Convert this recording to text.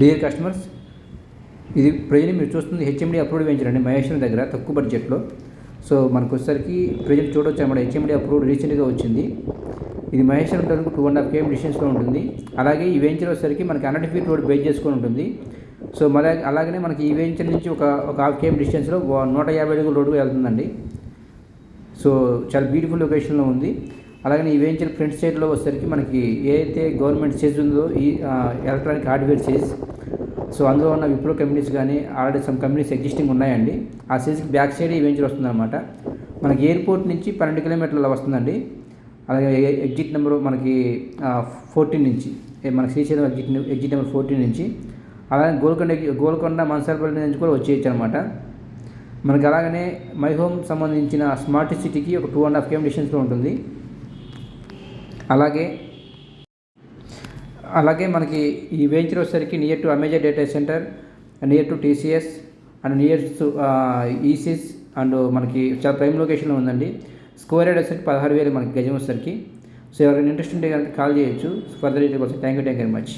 Dear customers ఇది present మీరు చూస్తుంది హెచ్ఎండి అప్రూవ్డ్ వెంచర్ అండి మహేశ్వరం దగ్గర తక్కువ బడ్జెట్లో సో మనకు వచ్చేసరికి ప్రజెంట్ చూడవచ్చు అన్నమాట. హెచ్ఎండి అప్రూవ్డ్ రీసెంట్గా వచ్చింది. ఇది మహేశ్వరం టౌన్కు టూ అండ్ హాఫ్ కేఎం డిస్టెన్స్లో ఉంటుంది. అలాగే ఈ వెంచర్ వచ్చేసరికి మనకి హండ్రెడ్ ఫీట్ రోడ్ బేస్ చేసుకొని ఉంటుంది. సో మళ్ళీ అలాగనే మనకి ఈ వెంచర్ నుంచి ఒక ఒక హాఫ్ కేఎం డిస్టెన్స్లో నూట యాభై అడుగుల రోడ్డు వెళ్తుందండి. సో చాలా బ్యూటిఫుల్ లొకేషన్లో ఉంది. అలాగే ఈ వేయించిన ఫ్రంట్ సైడ్లో వచ్చేసరికి మనకి ఏదైతే గవర్నమెంట్ చేజ్ ఉందో ఈ ఎలక్ట్రానిక్ హార్డ్వేర్ చేజ్ సో అందులో ఉన్న విప్రో కంపెనీస్ కానీ ఆల్రెడీ సమ్ కంపెనీస్ ఎగ్జిస్టింగ్ ఉన్నాయండి. ఆ సేజ్కి బ్యాక్ సైడ్ ఈ వెంచర్ వస్తుందన్నమాట. మనకి ఎయిర్పోర్ట్ నుంచి పన్నెండు కిలోమీటర్ల వస్తుందండి. అలాగే ఎగ్జిట్ నెంబర్ మనకి ఫోర్టీన్ నుంచి మనకి Srisailam exit exit number fourteen నుంచి అలాగే గోల్కొండ గోల్కొండ మన్సార్పల్లి నుంచి కూడా వచ్చేయచ్చు అనమాట మనకి అలాగనే మై హోమ్ సంబంధించిన స్మార్ట్ సిటీకి ఒక టూ అండ్ హాఫ్ కిలోమీటర్ డిస్టెన్స్లో ఉంటుంది. అలాగే అలాగే మనకి ఈ వెంచర్ వచ్చేసరికి near to Amazon data centre near to TCS and near to ఈసీస్ and మనకి చాలా ప్రైమ్ లొకేషన్లో ఉందండి. స్క్వేర్ యార్డ్ వచ్చేసరికి పదహారు వేలు మనకి గజం వచ్చేసరికి. సో ఎవరైనా ఇంట్రెస్ట్ ఉంటే కనుక కాల్ చేయొచ్చు. ఫర్దర్ డీటెయిల్ కోసం thank you thank very much